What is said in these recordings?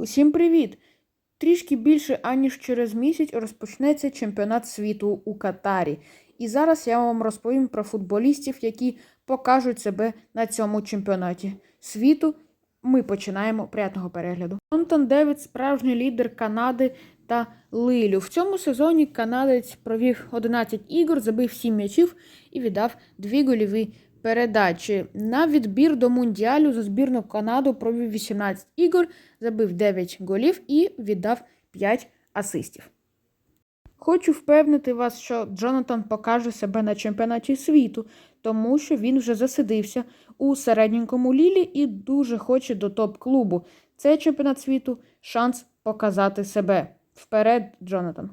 Усім привіт! Трішки більше аніж через місяць розпочнеться чемпіонат світу у Катарі. І зараз я вам розповім про футболістів, які покажуть себе на цьому чемпіонаті світу. Ми починаємо приятного перегляду. Антон Девід справжній лідер Канади та Лилю. В цьому сезоні канадець провів 11 ігор, забив 7 м'ячів і віддав 2 гольові передачі. На відбір до Мундіалю за збірну Канаду провів 18 ігор, забив 9 голів і віддав 5 асистів. Хочу впевнити вас, що Джонатан покаже себе на чемпіонаті світу, тому що він вже засидився у середненькому лілі і дуже хоче до топ-клубу. Цей чемпіонат світу шанс показати себе. Вперед, Джонатан.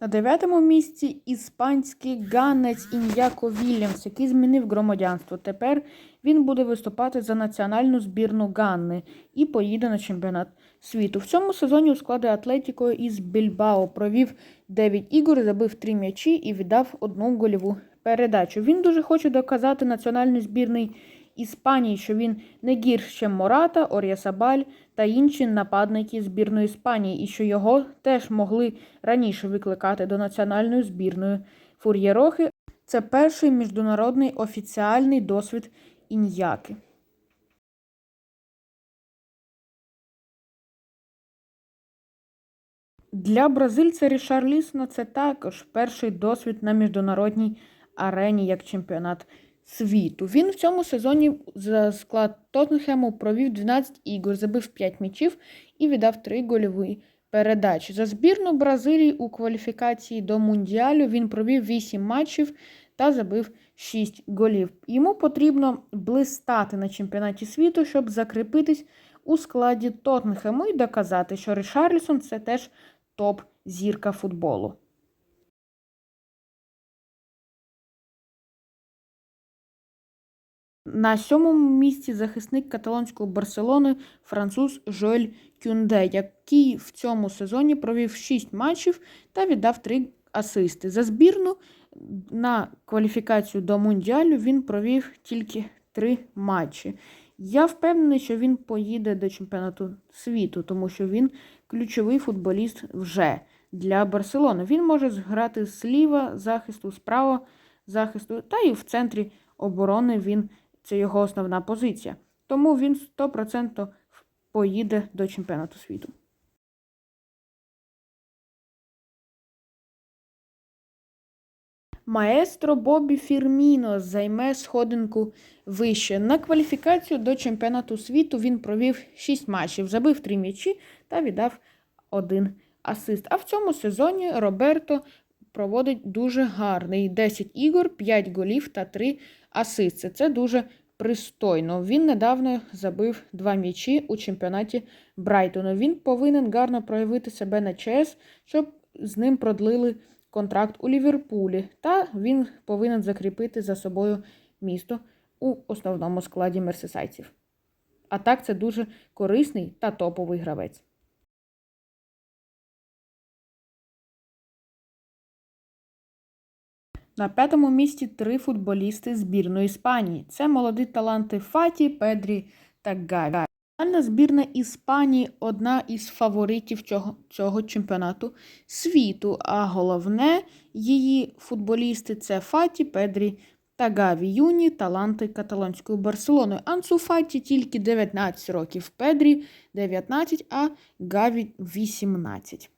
На дев'ятому місці іспанський ганець Ін'яко Вільямс, який змінив громадянство. Тепер він буде виступати за національну збірну Ганни і поїде на чемпіонат світу. В цьому сезоні у складі Атлетіко із Більбао провів 9 ігор, забив 3 м'ячі і віддав одну гольову передачу. Він дуже хоче доказати національній збірній Іспанії, що він не гірше Мората, Ор'ясабаль та інші нападники збірної Іспанії, і що його теж могли раніше викликати до національної збірної Фур'єрохи. Це перший міжнародний офіціальний досвід ін'яки. Для бразильця Рішарлісона це також перший досвід на міжнародній арені як чемпіонат світу. Він в цьому сезоні за склад Тоттенхему провів 12 ігор, забив 5 м'ячів і віддав 3 гольові передачі. За збірну Бразилії у кваліфікації до Мундіалю він провів 8 матчів та забив 6 голів. Йому потрібно блистати на чемпіонаті світу, щоб закріпитись у складі Тоттенхему і доказати, що Рішарлісон це теж топ-зірка футболу. На сьомому місці захисник каталонського Барселони француз Жоель Кюнде, який в цьому сезоні провів 6 матчів та віддав 3 асисти. За збірну на кваліфікацію до Мундіалю він провів тільки 3 матчі. Я впевнений, що він поїде до чемпіонату світу, тому що він ключовий футболіст вже для Барселони. Він може зграти зліва захисту, справа захисту, та і в центрі оборони він це його основна позиція. Тому він 100% поїде до чемпіонату світу. Маестро Бобі Фірміно займе сходинку вище. На кваліфікацію до чемпіонату світу він провів 6 матчів, забив 3 м'ячі та віддав один асист. А в цьому сезоні Роберто проводить дуже гарний 10 ігор, 5 голів та 3 асисти. Це дуже пристойно. Він недавно забив 2 м'ячі у чемпіонаті Брайтону. Він повинен гарно проявити себе на ЧС, щоб з ним продлили контракт у Ліверпулі, та він повинен закріпити за собою місто у основному складі мерсисайців. А так це дуже корисний та топовий гравець. На п'ятому місці три футболісти збірної Іспанії. Це молоді таланти Фаті, Педрі та Гаві. Національна збірна Іспанії одна із фаворитів цього, цього чемпіонату світу. А головне, її футболісти це Фаті, Педрі та Гаві. Юні таланти каталонської Барселони. Ансу Фаті тільки 19 років, Педрі 19, а Гаві 18.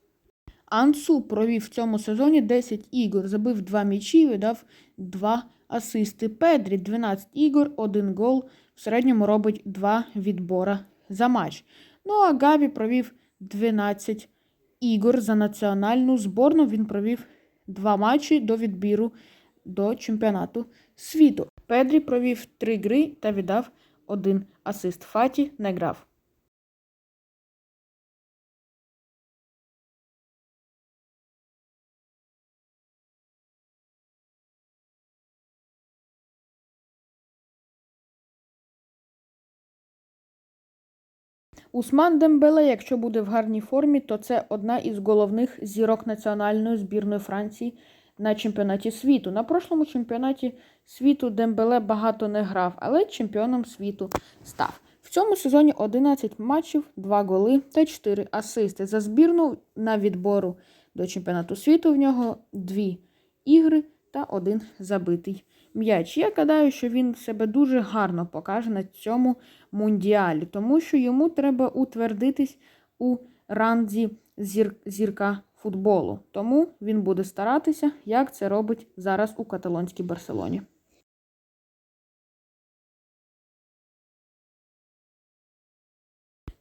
Ансу провів в цьому сезоні 10 ігор, забив 2 м'ячі і видав 2 асисти. Педрі 12 ігор, 1 гол. В середньому робить 2 відбора за матч. Ну а Гаві провів 12 ігор за національну зборну. Він провів 2 матчі до відбіру до чемпіонату світу. Педрі провів 3 гри та віддав 1 асист. Фаті не грав. Усман Дембеле, якщо буде в гарній формі, то це одна із головних зірок національної збірної Франції на чемпіонаті світу. На прошлому чемпіонаті світу Дембеле багато не грав, але чемпіоном світу став. В цьому сезоні 11 матчів, 2 голи та 4 асисти. За збірну на відбору до чемпіонату світу в нього 2 ігри та один забитий м'яч. Я гадаю, що він себе дуже гарно покаже на цьому мундіалі, тому що йому треба утвердитись у ранзі зір... зірка футболу. Тому він буде старатися, як це робить зараз у каталонській Барселоні.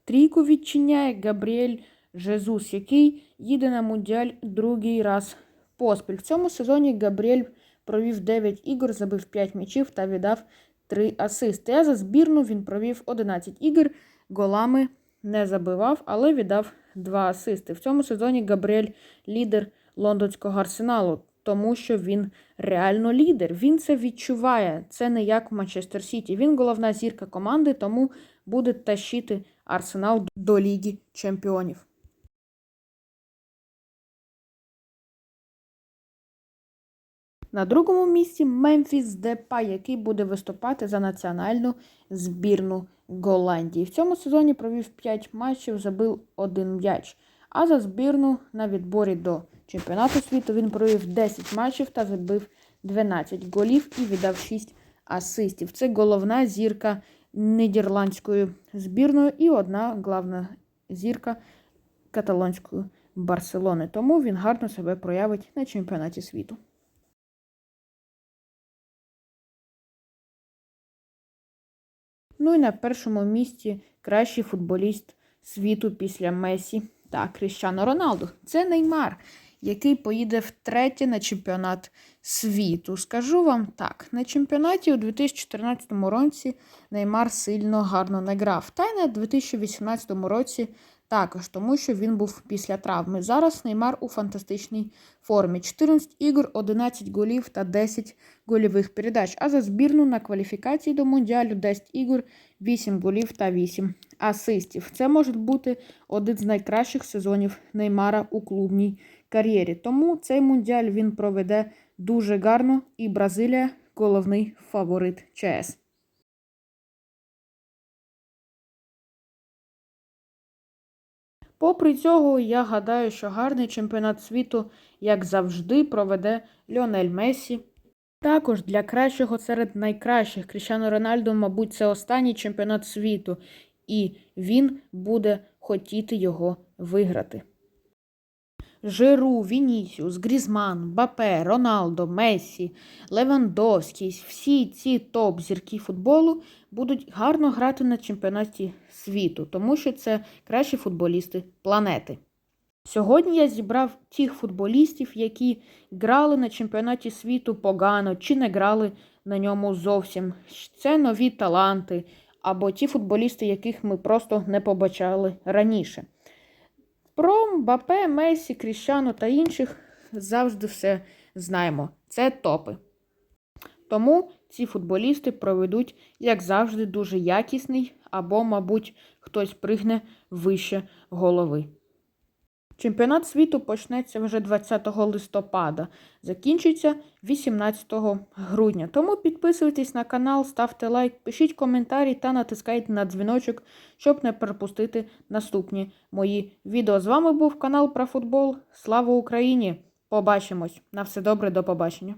Трійку відчиняє Габріель Жезус, який їде на мундіаль другий раз поспіль. В цьому сезоні Габріель провів 9 ігор, забив 5 м'ячів та віддав 3 асисти. А за збірну він провів 11 ігор, голами не забивав, але віддав 2 асисти. В цьому сезоні Габріель лідер лондонського арсеналу, тому що він реально лідер. Він це відчуває. Це не як в Манчестер Сіті. Він головна зірка команди, тому буде тащити арсенал до Ліги Чемпіонів. На другому місці Мемфіс Депа, який буде виступати за національну збірну Голландії. В цьому сезоні провів 5 матчів, забив один м'яч. А за збірну на відборі до чемпіонату світу він провів 10 матчів та забив 12 голів і віддав 6 асистів. Це головна зірка нідерландської збірної і одна главна зірка каталонської Барселони. Тому він гарно себе проявить на чемпіонаті світу. Ну і на першому місці кращий футболіст світу після Месі та Кріщано Роналду. Це Неймар, який поїде втретє на чемпіонат світу. Скажу вам так: на чемпіонаті у 2014 році Неймар сильно гарно не грав. Та й на 2018 році також, тому що він був після травми. Зараз Неймар у фантастичній формі. 14 ігор, 11 голів та 10 гольових передач. А за збірну на кваліфікації до Мундіалю 10 ігор, 8 голів та 8 асистів. Це може бути один з найкращих сезонів Неймара у клубній кар'єрі. Тому цей мундіаль він проведе дуже гарно, і Бразилія головний фаворит ЧС. Попри цього, я гадаю, що гарний чемпіонат світу, як завжди, проведе Ліонель Месі. Також для кращого серед найкращих Кріщано Рональдо, мабуть, це останній чемпіонат світу, і він буде хотіти його виграти. Жиру, Вінісіус, Грізман, Бапе, Роналдо, Месі, Левандовський, всі ці топ-зірки футболу будуть гарно грати на чемпіонаті світу, тому що це кращі футболісти планети. Сьогодні я зібрав тих футболістів, які грали на чемпіонаті світу погано чи не грали на ньому зовсім. Це нові таланти або ті футболісти, яких ми просто не побачали раніше. Про Мбапе, Месі, Кріщану та інших завжди все знаємо. Це топи. Тому ці футболісти проведуть, як завжди, дуже якісний або, мабуть, хтось пригне вище голови. Чемпіонат світу почнеться вже 20 листопада, закінчиться 18 грудня. Тому підписуйтесь на канал, ставте лайк, пишіть коментарі та натискайте на дзвіночок, щоб не пропустити наступні мої відео. З вами був канал про футбол. Слава Україні! Побачимось! На все добре, до побачення!